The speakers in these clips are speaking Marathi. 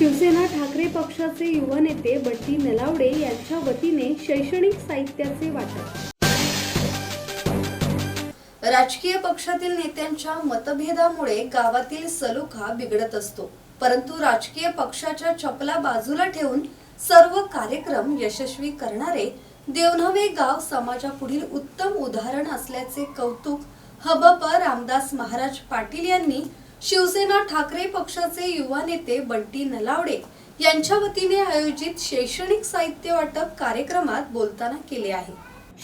शिवसेना ठाकरे पक्षाचे युवा नेते बट्टी नलावडे यांच्या वतीने शैक्षणिक साहित्याचे वाटप. राजकीय पक्षातील नेत्यांच्या मतभेदामुळे गावातील सलोखा बिघडत असतो. परंतु राजकीय पक्षाच्या चपला बाजूला ठेवून सर्व कार्यक्रम यशस्वी करणारे देवनवे गाव समाजापुढील उत्तम उदाहरण असल्याचे कौतुक हबप रामदास महाराज पाटील यांनी शिवसेना ठाकरे पक्षाचे युवा नेते बंटी नलावडे यांच्या वतीने आयोजित शैक्षणिक साहित्य वाटप कार्यक्रमात बोलताना केले आहे.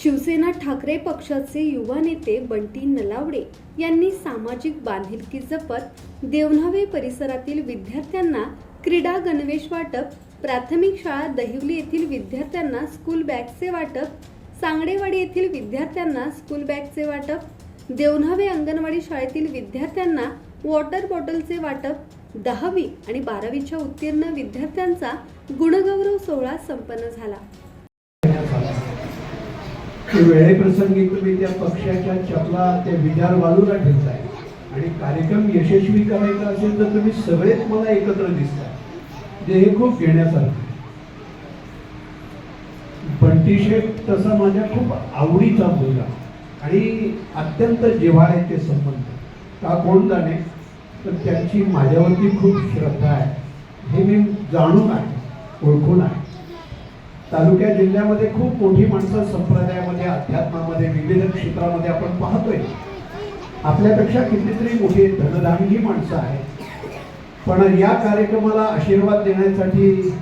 शिवसेना ठाकरे पक्षाचे युवा नेते बंटी नलावडे यांनी सामाजिक बांधिलकी जपत देवनावे परिसरातील विद्यार्थ्यांना क्रीडा गणवेश वाटप प्राथमिक शाळा दहिवली येथील विद्यार्थ्यांना स्कूल बॅगचे वाटप सांगडेवाडी येथील विद्यार्थ्यांना स्कूल बॅगचे वाटप देवनावे अंगणवाडी शाळेतील विद्यार्थ्यांना वॉटर बॉटलचे वाटप दहावी आणि बारावीच्या उत्तीर्ण विद्यार्थ्यांचा गुणगौरव सोहळा संपन्न झाला. वेळेप्रसंगी तुम्ही त्या पक्षाच्या चपला त्या विचार बाजूला ठेवताय आणि कार्यक्रम यशस्वी करायचा असेल तर तुम्ही सगळेच मला एकत्र दिसताय. जे हे खूप घेण्यासारखं आहे. बंटी शेठ तसा माझ्या खूप आवडीचा मुलगा आणि अत्यंत जिव्हाळ्याचे संबंध. का कोण जाणे? तर त्यांची माझ्यावरती खूप श्रद्धा आहे. हे मी जाणून आहे ओळखून आहे. तालुक्या जिल्ह्यामध्ये खूप मोठी माणसं संप्रदायामध्ये अध्यात्मामध्ये विविध क्षेत्रामध्ये आपण पाहतोय. आपल्यापेक्षा कितीतरी मोठी धनधानगी माणसं आहेत. पण या कार्यक्रमाला आशीर्वाद देण्यासाठी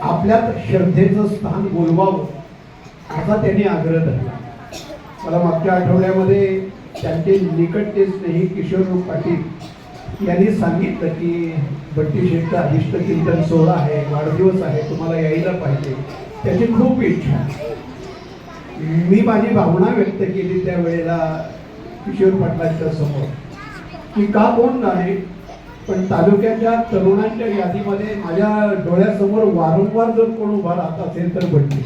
आपल्यात श्रद्धेचं स्थान बोलवावं असा त्यांनी आग्रह धरला. मला मागच्या आठवड्यामध्ये त्यांचे निकटचे स्नेही किशोर पाटील यांनी सांगितलं की बट्टी शेठचा अभिष्ट चिंतन सोहळा आहे वाढदिवस आहे तुम्हाला यायला पाहिजे. त्याची खूप इच्छा आहे. मी माझी भावना व्यक्त केली त्यावेळेला किशोर पाटलांच्या समोर. की का कोण नाही पण तालुक्याच्या तरुणांच्या यादीमध्ये माझ्या डोळ्यासमोर वारंवार जर कोण उभा राहत असेल तर भट्टी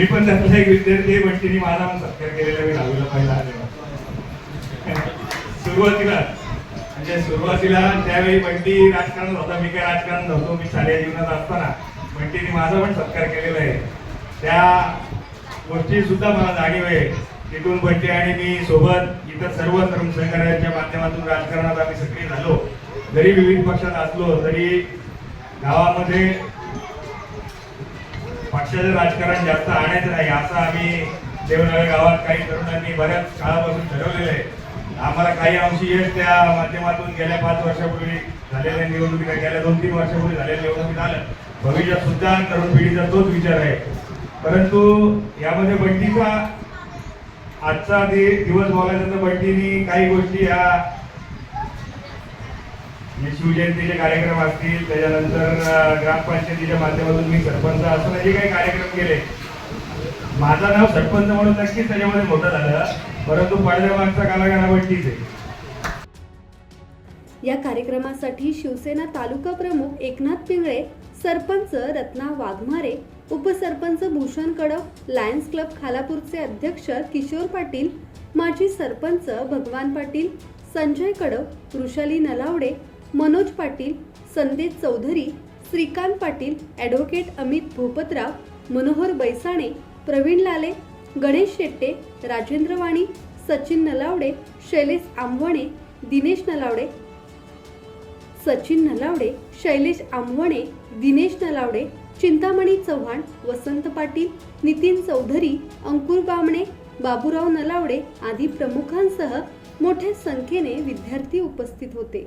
मी पण त्यातला एक विद्यार्थी आहे बंटीने माझा पण सत्कार केलेला मी दहावीला पहिला आलेला सुरुवातीला म्हणजे सुरुवातीला त्यावेळी बंटी राजकारण होता मी काय राजकारण नव्हतो मी शालेय जीवनात असताना बंटीने माझा पण सत्कार केलेला आहे. त्या गोष्टी सुद्धा मला जाणीव आहे तिथून बंटी आणि मी सोबत इतर सर्व तरुण सहकार्याच्या माध्यमातून राजकारणात आम्ही सक्रिय झालो. जरी विविध पक्षात असलो तरी गावामध्ये पक्षाचं राजकारण जास्त आणायचं नाही असं आम्ही देवनगर गावात काही तरुणांनी बऱ्याच काळापासून ठरवलेलं आहे. आम्हाला काही अंशी यश त्या माध्यमातून गेल्या पाच वर्षापूर्वी झालेल्या निवडणुकीला गेल्या दोन तीन वर्षापूर्वी झालेल्या निवडणुकीत आलं. भविष्यात सुद्धा तरुण पिढीचा तोच विचार आहे. परंतु यामध्ये बंटीचा आजचा दि- दिवस बोलायचा तर बंटीनी काही गोष्टी या शिवजयंतीचे कार्यक्रम असतील त्याच्यानंतर ग्रामपंचायतीच्या माध्यमातून मी सरपंच असं जे काही कार्यक्रम केले. माझं नाव सरपंच म्हणून नक्कीच त्याच्यामध्ये मोठं झालं परंतु पडद्यामागचा कलाकार हा आहे. या कार्यक्रमासाठी शिवसेना तालुका प्रमुख एकनाथ पिंगळे सरपंच रत्ना वाघमारे उपसरपंच भूषण कडव लायन्स क्लब खालापूरचे अध्यक्ष किशोर पाटील माजी सरपंच भगवान पाटील संजय कडव वृषाली नलावडे मनोज पाटील संदेश चौधरी श्रीकांत पाटील ॲडव्होकेट अमित भूपतराव मनोहर बैसाणे प्रवीण लाले गणेश शेट्टे राजेंद्र वाणी सचिन नलावडे शैलेश आंबवणे दिनेश नलावडे सचिन नलावडे शैलेश आंबवणे दिनेश नलावडे चिंतामणी चव्हाण वसंत पाटील नितीन चौधरी अंकुर बामणे बाबूराव नलावडे आदी प्रमुखांसह मोठ्या संख्येने विद्यार्थी उपस्थित होते.